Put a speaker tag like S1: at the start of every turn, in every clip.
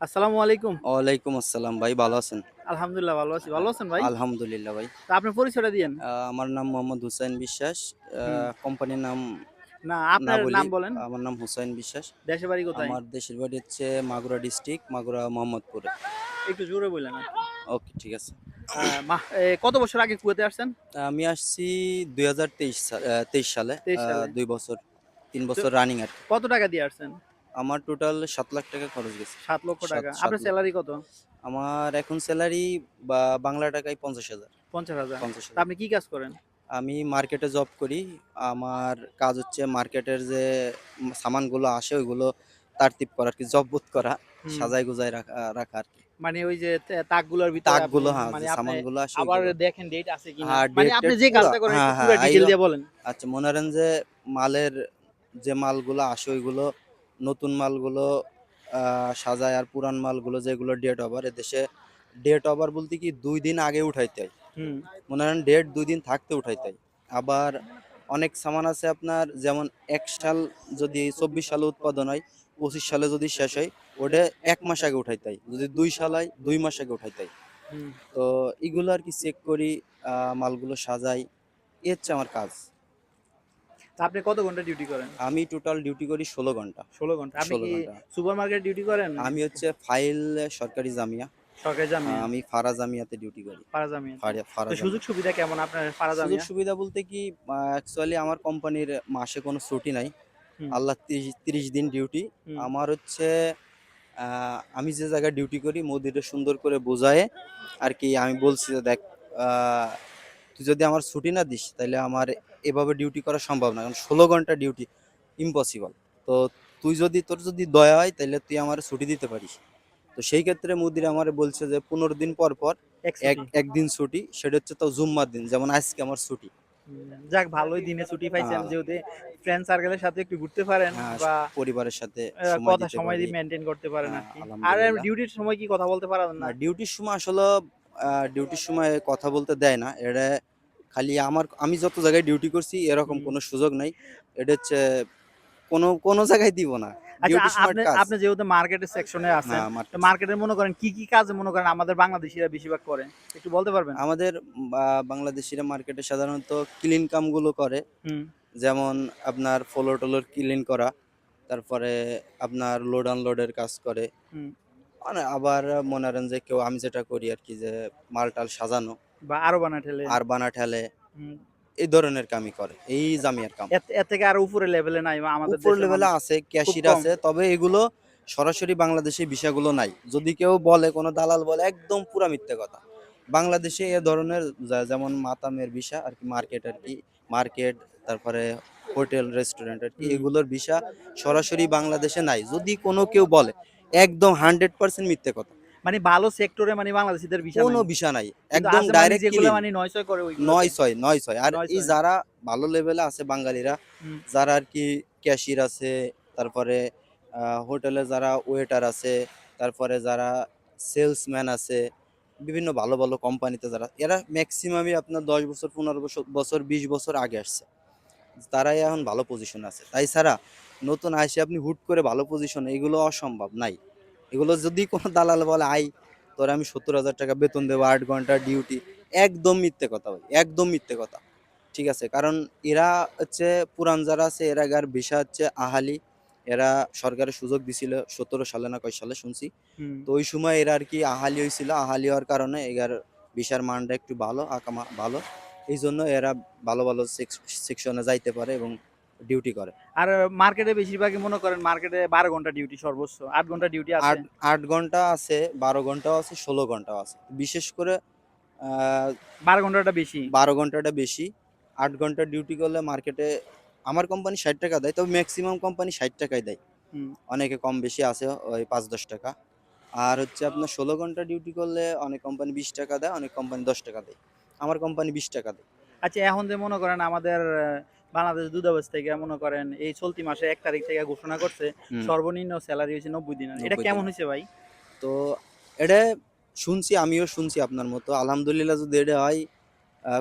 S1: আসসালামু আলাইকুম।
S2: ওয়ালাইকুম আসসালাম ভাই ভালো আছেন?
S1: আলহামদুলিল্লাহ ভালো আছি। ভালো আছেন ভাই?
S2: আলহামদুলিল্লাহ ভাই।
S1: তা আপনার পরিচয়টা দিয়েন।
S2: আমার নাম মোহাম্মদ হুসাইন বিশ্বাস। কোম্পানির নাম
S1: না আপনার নাম বলেন।
S2: আমার নাম হুসাইন বিশ্বাস।
S1: দেশে বাড়ি কোথায়?
S2: আমার দেশের বাড়ি হচ্ছে মাগুরা ডিস্ট্রিক্ট মাগুরা মোহাম্মদপুরে।
S1: একটু জোরে বললেন
S2: ওকে ঠিক আছে।
S1: কত বছর আগে কুয়েতে আসছেন?
S2: আমি আসছি দুই হাজার তেইশ তেইশ সালে।
S1: 23
S2: আহ,
S1: সালে।
S2: দুই বছর তিন বছর রানিং আর
S1: কত টাকা দিয়ে আসছেন?
S2: আমার টোটাল সাত লাখ টাকা খরচ গেছে।
S1: সাত লক্ষ টাকা।
S2: সাত
S1: আপনার
S2: লক্ষ।
S1: স্যালারি কত?
S2: আমার এখন স্যালারি বা বাংলা টাকায় পঞ্চাশ হাজার।
S1: পঞ্চাশ হাজার।
S2: পঞ্চাশ
S1: তা
S2: হাজার
S1: আপনি কি কাজ করেন?
S2: আমি মার্কেটে জব করি। আমার কাজ হচ্ছে মার্কেটের যে সামানগুলো আসে ওইগুলো তারতিব করা আর কি জববুত করা
S1: হুম,
S2: সাজাই গুজাই রাখা রাখা আর কি।
S1: মানে ওই যে তে- তাকগুলোর ভিতরে আপনি-
S2: তাকগুলো হ্যাঁ
S1: মানে আপনি
S2: সামানগুলো আসে
S1: আবার
S2: ওইগুলো।
S1: দেখেন ডেট আছে কিনা।
S2: হ্যাঁ,
S1: মানে
S2: date
S1: আপনি যে
S2: পুরা-
S1: কাজটা করেন
S2: হ্যাঁ,
S1: পুরো
S2: হ্যাঁ,
S1: ডিটেল
S2: আইও-
S1: দিয়ে বলেন।
S2: আচ্ছা মনে করেন যে মালের যে মালগুলো আসে ওইগুলো নতুন মালগুলো সাজায় আর পুরান মালগুলো যেগুলো ডেট ওভার এদেশে ডেট ওভার বলতে কি দুই দিন আগে উঠাইতে হয়। মনে করেন ডেট দুই দিন থাকতে উঠাইতে হয়। আবার অনেক সামান আছে আপনার যেমন এক সাল যদি চব্বিশ সালে উৎপাদন হয় পঁচিশ সালে যদি শেষ হয় ওটা এক মাস আগে উঠাইতে হয়। যদি দুই সাল হয় দুই মাস আগে উঠাইতে হয়। তো এগুলো আর কি চেক করি আহ, মালগুলো সাজাই এ হচ্ছে আমার কাজ।
S1: আপনি কত ঘণ্টা ডিউটি করেন?
S2: আমি টোটাল ডিউটি করি ষোলো ঘণ্টা।
S1: ষোলো ঘণ্টা। আপনি
S2: ষোলো
S1: কি
S2: ঘণ্টা।
S1: সুপার মার্কেট ডিউটি করেন?
S2: আমি হচ্ছে ফাইল সরকারি জামিয়া।
S1: সরকারি জামিয়া।
S2: আমি ফারা জামিয়াতে ডিউটি করি।
S1: পারা জামিয়া।
S2: ফারা- ফারা
S1: তো সুযোগ সুবিধা কেমন আপনার পারা
S2: সুযোগ সুবিধা বলতে কি অ্যাকচুয়ালি আমার কোম্পানির মাসে কোনো ছুটি নাই। আল্লাহ তিরিশ দিন ডিউটি আমার হচ্ছে আমি যে জায়গায় ডিউটি করি মোদিরে সুন্দর করে বোঝায়। আর কি আমি বলছি যে দেখ আহ, তুই যদি আমার ছুটি না দিস তাহলে আমার এভাবে ডিউটি করা সম্ভব না কারণ ষোলো ঘণ্টা ডিউটি ইম্পসিবল তো তুই যদি তোর যদি দয়া হয় তাহলে তুই আমার ছুটি দিতে পারিস। তো সেই ক্ষেত্রে মুদির আমার বলছে যে পনেরো দিন পর পর এক
S1: এক
S2: একদিন ছুটি সেটা হচ্ছে তো জুম্মার দিন যেমন আজকে আমার ছুটি।
S1: যাক ভালোই দিনে ছুটি পাইছেন
S2: হ্যাঁ।
S1: যেহেতু ফ্রেন্ড সার্কেলের সাথে একটু ঘুরতে পারেন
S2: হ্যাঁ,
S1: বা
S2: পরিবারের সাথে
S1: কথা সময় দিয়ে মেনটেন করতে পারেন আর
S2: হ্যাঁ,
S1: কি আর ডিউটির সময় কি কথা বলতে পারেন না?
S2: না ডিউটির সময় আসলে ডিউটির সময় কথা বলতে দেয় না। এটা খালি আমার আমি যত জায়গায় ডিউটি করছি এরকম কোনো সুযোগ নাই। এটা হচ্ছে কোনো কোনো জায়গায় দিব না।
S1: আচ্ছা আপনি যেহেতু মার্কেটের সেকশনে আছেন
S2: হ্যাঁ,
S1: মার্কেটের মনে করেন কি কি কাজ মনে করেন আমাদের বাংলাদেশিরা বেশিরভাগ করে? একটু বলতে পারবেন?
S2: আমাদের বাংলাদেশিরা মার্কেটে সাধারণত ক্লিন কামগুলো করে।
S1: হুম।
S2: যেমন আপনার ফ্লোর টলোর ক্লিন করা তারপরে আপনার লোড আনলোডের কাজ করে।
S1: হুম।
S2: মানে আবার মনে করেন যে কেউ আমি যেটা করি আর কি যে মাল টাল সাজানো।
S1: বা আরও বানা ঠেলে?
S2: আর বানা ঠেলে। এই ধরনের কামই করে এই জামিয়ার কাম।
S1: এর- থেকে আরও উপরে লেভেলে নাই আমাদের
S2: উপর লেভেলে আছে ক্যাশির আছে তবে এগুলো সরাসরি বাংলাদেশে বিষয়গুলো নাই। যদি কেউ বলে কোনো দালাল বলে একদম পুরা মিথ্যে কথা। বাংলাদেশে এ ধরনের যেমন মাতামের বিষয় আর কি মার্কেট আর কি মার্কেট তারপরে হোটেল রেস্টুরেন্ট আর কি এগুলোর বিষয় সরাসরি বাংলাদেশে নাই। যদি কোনো কেউ বলে একদম হান্ড্রেড পার্সেন্ট মিথ্যে কথা।
S1: মানে ভালো সেক্টরে মানে বাংলাদেশিদের বিষয়
S2: কোনো। বিষয় নাই একদম
S1: মানে
S2: ডাইরেক্ট
S1: যেগুলো মানে নয় ছয় করে ওইগুলো।
S2: নয় ছয় নয় ছয় আর এই যারা ভালো লেভেলে আছে বাঙালিরা যারা আর কি ক্যাশিয়ার আছে তারপরে হোটেলে যারা ওয়েটার আছে তারপরে যারা সেলসম্যান আছে বিভিন্ন ভালো ভালো কোম্পানিতে যারা এরা ম্যাক্সিমামই আপনার দশ বছর পনেরো বছর বছর বিশ বছর আগে আসছে। তারাই এখন ভালো পজিশন আছে। তাই ছাড়া নতুন আসে আপনি হুট করে ভালো পজিশন এগুলো অসম্ভব নাই। এগুলো যদি কোনো দালাল বলে আই তোর আমি সত্তর হাজার টাকা বেতন দেবো আট ঘণ্টা ডিউটি একদম মিথ্যে কথা ভাই একদম মিথ্যে কথা। ঠিক আছে কারণ এরা হচ্ছে পুরান যারা আছে এরা গার ভিসা হচ্ছে আহালি। এরা সরকারের সুযোগ দিছিল সতেরো সালে না কয় সালে শুনছি। তো ওই সময় এরা আর কি আহালি হয়েছিল আহালি হওয়ার কারণে এগার ভিসার মানটা একটু ভালো আকামা ভালো। এই জন্য এরা ভালো ভালো সেকশনে যাইতে পারে এবং ডিউটি করে।
S1: আর মার্কেটে বেশিরভাগই মনে করেন মার্কেটে বারো ঘণ্টা ডিউটি সর্বোচ্চ আট ঘণ্টা ডিউটি আছে।
S2: আট ঘণ্টা আছে বারো ঘন্টাও আছে ষোলো ঘন্টাও আছে। বিশেষ করে
S1: বারো ঘন্টাটা বেশি।
S2: বারো ঘন্টাটা বেশি। আট ঘণ্টা ডিউটি করলে মার্কেটে আমার কোম্পানি ষাট টাকা দেয় তবে ম্যাক্সিমাম কোম্পানি ষাট টাকাই দেয়। অনেকে কম বেশি আছে ওই পাঁচ দশ টাকা। আর হচ্ছে আপনার ষোলো ঘণ্টা ডিউটি করলে অনেক কোম্পানি বিশ টাকা দেয় অনেক কোম্পানি দশ টাকা দেয়। আমার কোম্পানি বিশ টাকা দেয়।
S1: আচ্ছা এখন যে মনে করেন আমাদের বাংলাদেশ দূতাবাস থেকে মনে করেন এই চলতি মাসে এক তারিখ থেকে ঘোষণা করছে সর্বনিম্ন স্যালারি হয়েছে নব্বই দিন। এটা কেমন। হয়েছে ভাই?
S2: তো এটা শুনছি আমিও শুনছি আপনার মতো। আলহামদুলিল্লাহ যদি এটা হয়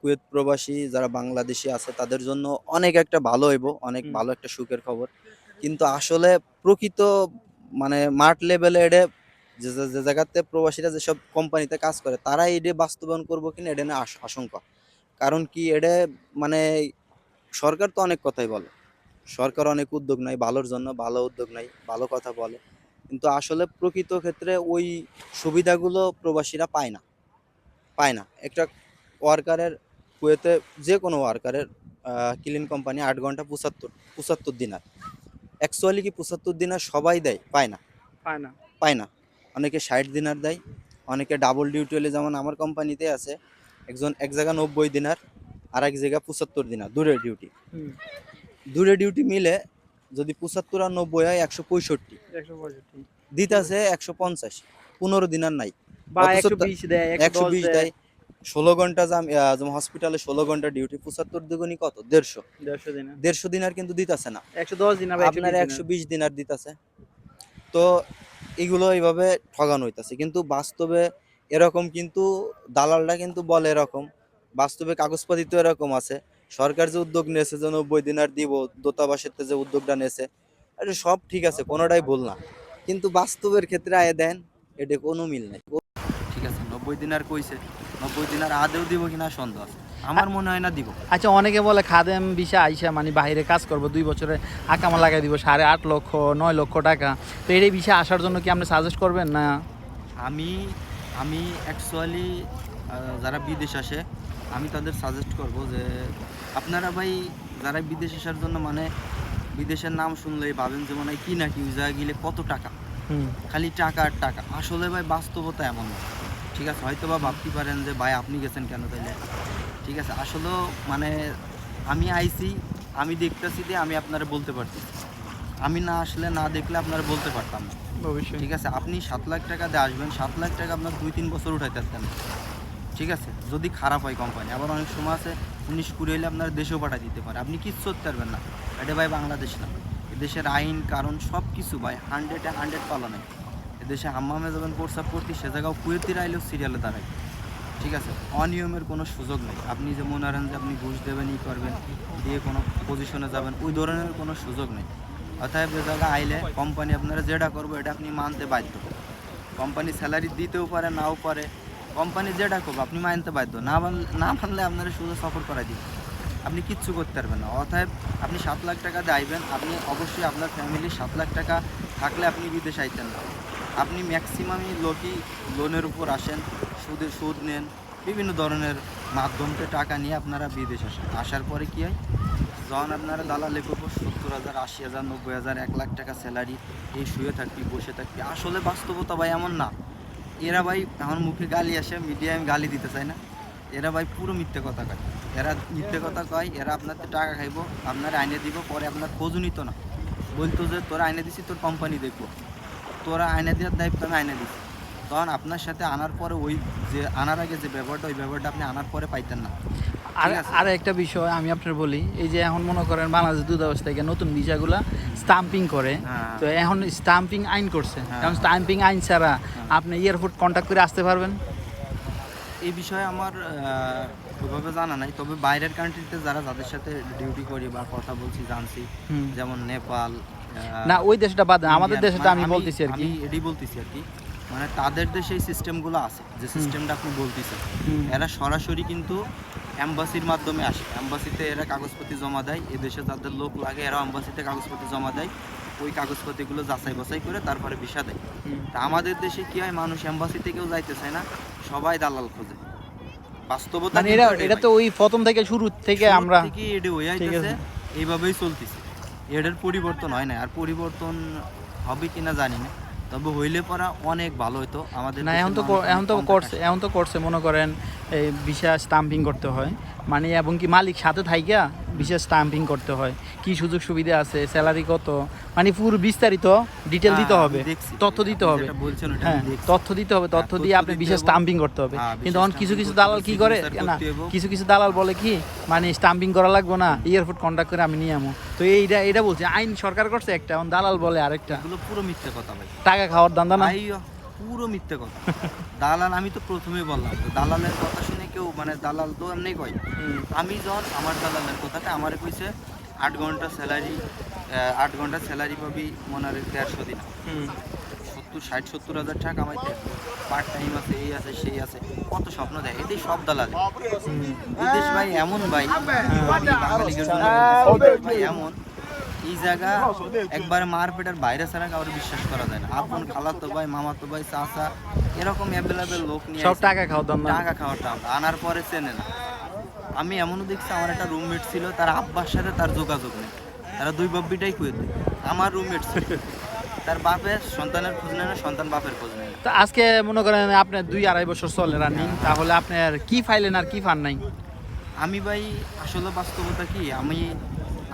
S2: কুয়েত প্রবাসী যারা বাংলাদেশি আছে তাদের জন্য অনেক একটা ভালো হইব অনেক ভালো একটা সুখের খবর। কিন্তু আসলে প্রকৃত মানে মাঠ লেভেলে এটা যে যে- জায়গাতে প্রবাসীরা যেসব কোম্পানিতে কাজ করে তারা এটা বাস্তবায়ন করব কিনা এটা আশ- আশঙ্কা। কারণ কি এটা মানে সরকার তো অনেক কথাই বলে। সরকার অনেক উদ্যোগ নেয় ভালোর জন্য ভালো উদ্যোগ নেয় ভালো কথা বলে। কিন্তু আসলে প্রকৃত ক্ষেত্রে ওই সুবিধাগুলো প্রবাসীরা পায় না। পায় না। একটা ওয়ার্কারের কুয়েতে যে কোনো ওয়ার্কারের ক্লিন কোম্পানি আট ঘণ্টা পঁচাত্তর পঁচাত্তর দিনার অ্যাকচুয়ালি কি পঁচাত্তর দিনার সবাই দেয়? পায় না।
S1: পায় না।
S2: পায় না। অনেকে ষাট দিনার দেয়। অনেকে ডাবল ডিউটি হলে যেমন আমার কোম্পানিতে আছে একজন এক জায়গা নব্বই দিনার আর এক জায়গা পঁচাত্তর দিনার দূরে ডিউটি দূরের ডিউটি মিলে যদি পঁচাত্তর আর নব্বই হয় একশো পঁয়ষট্টি। দিতাছে একশো পঞ্চাশ। পনেরো দিনার নাই।
S1: একশো বিশ দেয়
S2: ষোলো ঘণ্টা হসপিটালে ষোলো ঘণ্টা ডিউটি পঁচাত্তর দুগুনি কত? দেড়শো।
S1: দেড়শো দিনে।
S2: দিনার কিন্তু দিতাছে না।
S1: একশো দশ দিন
S2: আপনার একশো বিশ দিনার দিতাছে। তো এগুলো এইভাবে ঠগানো হইতাছে। কিন্তু বাস্তবে এরকম কিন্তু দালালরা কিন্তু বলে এরকম। বাস্তবে কাগজপাতি তো এরকম আছে। সরকার যে উদ্যোগ নিয়েছে যে নব্বই দিনার দিব দূতাবাসের যে উদ্যোগটা নিয়েছে এটা সব ঠিক আছে কোনোটাই ভুল না। কিন্তু বাস্তবের ক্ষেত্রে আয় দেন এটা কোনো মিল নাই। ঠিক আছে নব্বই দিনার কইছে নব্বই দিনার আদেও দিব কিনা সন্দেহ আছে। আমার মনে হয় না দিব।
S1: আচ্ছা অনেকে বলে খাদেম বিষা আইসা মানে বাইরে কাজ করব দুই বছরে আকামা লাগাই দিব সাড়ে আট লক্ষ নয় লক্ষ টাকা। তো এই বিষয়ে আসার জন্য কি আপনি সাজেস্ট করবেন না?
S2: আমি আমি অ্যাকচুয়ালি যারা বিদেশ আসে আমি তাদের সাজেস্ট করব যে আপনারা ভাই যারা বিদেশ আসার জন্য মানে বিদেশের নাম শুনলেই ভাবেন যে মানে কি না কি ওই জায়গায় গেলে কত টাকা? খালি টাকা আর টাকা। আসলে ভাই বাস্তবতা এমন না। ঠিক আছে হয়তো বা ভাবতে পারেন যে ভাই আপনি গেছেন কেন তাইলে? ঠিক আছে আসলেও মানে আমি আইছি আমি দেখতেছি যে আমি আপনারা বলতে পারছি আমি না আসলে না দেখলে আপনারা বলতে পারতাম না।
S1: অবশ্যই।
S2: ঠিক আছে আপনি সাত লাখ টাকা দিয়ে আসবেন সাত লাখ টাকা আপনার দুই তিন বছর উঠাইতে পারতেন। ঠিক আছে? যদি খারাপ হয় কোম্পানি আবার অনেক সময় আছে, উনিশ কুড়ি হলে আপনার দেশেও পাঠিয়ে দিতে পারে। আপনি কিচ্ছু করতে পারবেন না। এটা ভাই বাংলাদেশ না। এদেশের আইন, কারণ সব কিছু ভাই হান্ড্রেডে হান্ড্রেড পালনে। এদেশে হাম্মামে যাবেন প্রস্তাব করতে, সে জায়গাও কুয়েতির আইলেও সিরিয়ালে দাঁড়ায়। ঠিক আছে? অনিয়মের কোনো সুযোগ নেই। আপনি যে মনে করেন যে আপনি ঘুষ দেবেন, ই করবেন, দিয়ে কোনো পজিশনে যাবেন, ওই ধরনের কোনো সুযোগ নেই। অতএব যে জায়গা আইলে কোম্পানি আপনারা যেটা করব, এটা আপনি মানতে বাধ্য। কোম্পানি স্যালারি দিতেও পারে, নাও পারে। কোম্পানি যেটা করব আপনি মানতে বাধ্য। না না মানলে আপনারা শুধু সফর করা দিবে আপনি কিচ্ছু করতে পারবেন না। অতএব আপনি সাত লাখ টাকা দিয়ে আইবেন আপনি অবশ্যই আপনার ফ্যামিলি সাত লাখ টাকা থাকলে আপনি বিদেশ আইতেন না। আপনি ম্যাক্সিমামই লোকই লোনের উপর আসেন, সুদে সুদ নেন, বিভিন্ন ধরনের মাধ্যমকে টাকা নিয়ে আপনারা বিদেশ আসেন। আসার পরে কী হয়? যখন আপনারা দালালে করব সত্তর হাজার, আশি হাজার, নব্বই হাজার, এক লাখ টাকা স্যালারি এই শুয়ে থাকবি, বসে থাকবি, আসলে বাস্তবতা ভাই এমন না। এরা ভাই আমার মুখে গালি আসে মিডিয়ায় আমি গালি দিতে চাই না। এরা ভাই পুরো মিথ্যে কথা কয়। এরা মিথ্যে কথা কয়, এরা আপনার টাকা খাইব, আপনার আইনে দিব, পরে আপনার খোঁজও নিত না। বলতো যে, তোরা আইনে দিছি, তোর কোম্পানি দেখব। তোরা আইনে দেওয়ার দায়িত্ব আমি আইনে দিছি। তখন আপনার সাথে আনার পরে ওই যে আনার আগে যে ব্যবহারটা ওই ব্যবহারটা আপনি আনার পরে পাইতেন না।
S1: আর আর একটা বিষয় আমি আপনার বলি এই যে এখন মনে করেন বাংলাদেশ দূতাবাস থেকে নতুন ভিসাগুলা স্টাম্পিং করে
S2: হ্যাঁ।
S1: তো এখন স্টাম্পিং আইন করছে।
S2: হ্যাঁ।
S1: এখন স্টাম্পিং আইন ছাড়া আপনি এয়ারপোর্ট কন্ট্যাক্ট করে আসতে পারবেন।
S2: এই বিষয়ে আমার ওইভাবে জানা নাই তবে বাইরের কান্ট্রিতে যারা যাদের সাথে ডিউটি করি বা কথা বলছি জানছি যেমন নেপাল
S1: না ওই দেশটা বাদ আমাদের দেশটা আমি বলতেছি আর কি।
S2: এটাই বলতেছি আর কি। মানে তাদের দেশে এই সিস্টেমগুলো আছে যে সিস্টেমটা আপনি বলতেছেন। এরা সরাসরি কিন্তু অ্যাম্বাসির মাধ্যমে আসে। অ্যাম্বাসিতে এরা কাগজপত্র জমা দেয় এদেশে যাদের লোক লাগে এরা অ্যাম্বাসিতে কাগজপত্র জমা দেয় ওই কাগজপত্রগুলো যাচাই বাছাই করে তারপরে ভিসা দেয়। তা আমাদের দেশে কি হয় মানুষ অ্যাম্বাসিতে কেউ যাইতে চায় না সবাই দালাল খোঁজে। বাস্তবতা
S1: মানে এটা এটা তো ওই প্রথম থেকে শুরু থেকে আমরা
S2: থেকে এটা আইতেছে এইভাবেই চলতেছে। এটার পরিবর্তন হয় না আর পরিবর্তন হবে কিনা জানি না। তবে হইলে পরা অনেক ভালো হতো আমাদের
S1: না এখন তো এখন তো করছে এখন তো করছে মনে করেন এই বিশ্বাস স্টাম্পিং করতে হয়। মানে এবং কি মালিক সাথে থাইকা ভিসা স্টাম্পিং করতে হয়। কি সুযোগ সুবিধা আছে স্যালারি কত? মানে পুরো বিস্তারিত ডিটেল
S2: হ্যাঁ,
S1: দিতে হবে তথ্য দিতে হবে। হ্যাঁ তথ্য দিতে হবে তথ্য
S2: তথ্য
S1: দিয়ে আপনি বিশেষ স্টাম্পিং করতে হবে।
S2: হ্যাঁ,
S1: কিন্তু
S2: বিশেষ
S1: এখন কিছু কিছু দালাল কি করে? না কিছু কিছু দালাল বলে কি মানে স্টাম্পিং করা লাগবে না এয়ারপোর্ট কন্ট্যাক্ট করে আমি নিয়ে আমো। তো এইটা এটা বলছি আইন সরকার করছে একটা এখন দালাল বলে আরেকটা।
S2: পুরো মিথ্যে কথা ভাই।
S1: টাকা খাওয়ার দান্দা না?
S2: পুরো মিথ্যে কথা। দালাল আমি তো প্রথমেই বললাম দালালের কথা শুনে কেউ মানে দালাল তো এমনি কয়। আমি যখন আমার দালালের কথাটা আমার কইছে আট ঘণ্টা স্যালারি আট ঘণ্টা স্যালারি পাবি মনে হয় দেড়শো দিন।
S1: হুম।
S2: সত্তর ষাট সত্তর হাজার টাকা কামাইতে পার্ট টাইম আছে এই আছে সেই আছে। কত স্বপ্ন দেয়? এটাই সব দালাল। বিদেশ ভাই এমন ভাই বিদেশ ভাই এমন। এই জায়গা একবারে মারপেটের বাইরে ছাড়া কাউকে বিশ্বাস করা যায় না। আপন খালাতো ভাই মামাতো ভাই চাচা এরকম অ্যাভেলেবেল লোক নিয়ে
S1: সব। টাকা খাওয়া দাম
S2: টাকা খাওয়াটা আনার পরে চেনে না। আমি এমনও দেখছি আমার একটা রুমমেট ছিল তার আব্বার সাথে তার যোগাযোগ নেই। তারা দুই বাব্বিটাই কুয়েতে আমার রুমমেট ছিল। তার বাপের সন্তানের খোঁজ নেয় না সন্তান বাপের খোঁজ নেয়
S1: তো আজকে মনে করেন আপনার দুই আড়াই বছর চলে রানিং তাহলে আপনার কি ফাইলেন আর কি ফান নাই?
S2: আমি ভাই আসলে বাস্তবতা কি? আমি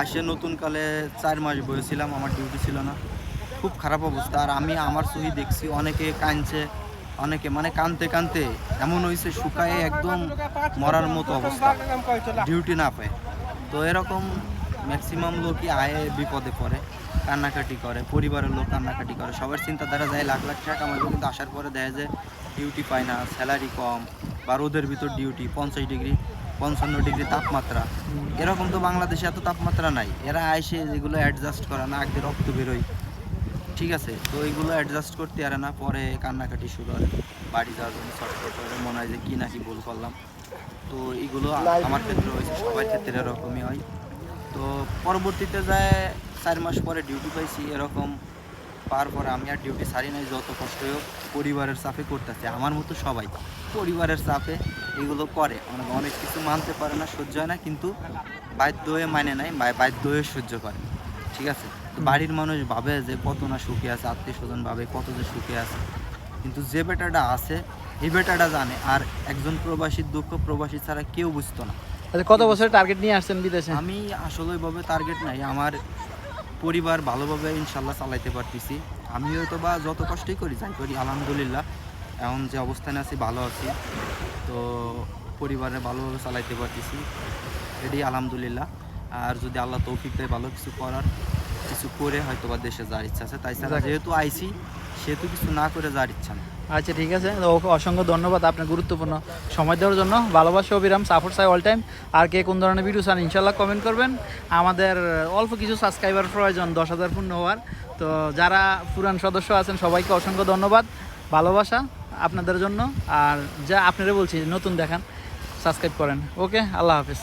S2: আসে নতুন কালে চার মাস বসেছিলাম আমার ডিউটি ছিল না। খুব খারাপ অবস্থা। আর আমি আমার সহি দেখছি, অনেকে কাঁদছে, অনেকে মানে কানতে কানতে এমন হয়েছে, শুকায়ে একদম মরার মতো অবস্থা। ডিউটি না পায়। তো এরকম ম্যাক্সিমাম লোকই আয়ে বিপদে পড়ে, কান্নাকাটি করে, পরিবারের লোক কান্নাকাটি করে। সবার চিন্তাধারা যায়, লাখ লাখ টাকা কামাবে কিন্তু আসার পরে দেখা যায় ডিউটি পায় না স্যালারি কম, বা রোদের ভিতর ডিউটি পঞ্চাশ ডিগ্রি পঞ্চান্ন ডিগ্রি তাপমাত্রা। এরকম তো বাংলাদেশে এত তাপমাত্রা নাই। এরা আইসে যেগুলো অ্যাডজাস্ট করে না আগে রক্ত বেরোয়। ঠিক আছে? তো এইগুলো অ্যাডজাস্ট করতে পারে না পরে কান্নাকাটি শুরু হয়। বাড়ি যাওয়ার জন্য ছটফট করে মনে হয় যে কী নাকি ভুল করলাম। তো এইগুলো আমার ক্ষেত্রে হয়েছে সবার ক্ষেত্রে এরকমই হয়। তো পরবর্তীতে যায় চার মাস পরে ডিউটি পাইছি এরকম পার পরে আমি আর ডিউটি ছাড়ি নাই যত কষ্ট হোক পরিবারের চাপে করতেছে। আমার মতো সবাই পরিবারের চাপে এগুলো করে। অনেক অনেক কিছু মানতে পারে না সহ্য হয় না কিন্তু বাধ্য হয়ে মানে নাই বা- বাধ্য হয়ে সহ্য করে। ঠিক আছে? তো বাড়ির মানুষ ভাবে যে কত না সুখে আছে আত্মীয় স্বজন ভাবে কত যে সুখে আছে। কিন্তু যে বেটাটা আছে এই বেটাটা জানে আর একজন প্রবাসীর দুঃখ প্রবাসী ছাড়া কেউ বুঝতো না।
S1: আচ্ছা কত বছর টার্গেট নিয়ে আসছেন বিদেশে?
S2: আমি আসলে ওইভাবে টার্গেট নাই। আমার পরিবার ভালোভাবে ইনশাল্লাহ চালাইতে পারতেছি। আমি হয়তো বা যত কষ্টই করি যাই করি আলহামদুলিল্লাহ এখন যে অবস্থানে আছি ভালো আছি। তো পরিবারে ভালোভাবে চালাইতে পারতেছি। এটাই আলহামদুলিল্লাহ। আর যদি আল্লাহ তৌফিক দেয় ভালো কিছু করার কিছু করে হয়তো বা দেশে যাওয়ার ইচ্ছা আছে। তাই ছাড়া যেহেতু আইছি সেহেতু কিছু না করে যাওয়ার ইচ্ছা নেই।
S1: আচ্ছা ঠিক আছে। তো ওকে অসংখ্য ধন্যবাদ আপনার গুরুত্বপূর্ণ সময় দেওয়ার জন্য। ভালোবাসা অবিরাম সাপোর্ট চাই অল টাইম আর কে কোন ধরনের ভিডিও চান ইনশাল্লাহ কমেন্ট করবেন। আমাদের অল্প কিছু সাবস্ক্রাইবার প্রয়োজন দশ হাজার পূর্ণ হওয়ার। তো যারা পুরান সদস্য আছেন সবাইকে অসংখ্য ধন্যবাদ। ভালোবাসা। আপনাদের জন্য। আর যা আপনারা বলছি নতুন দেখান সাবস্ক্রাইব করেন। ওকে আল্লাহ হাফিজ।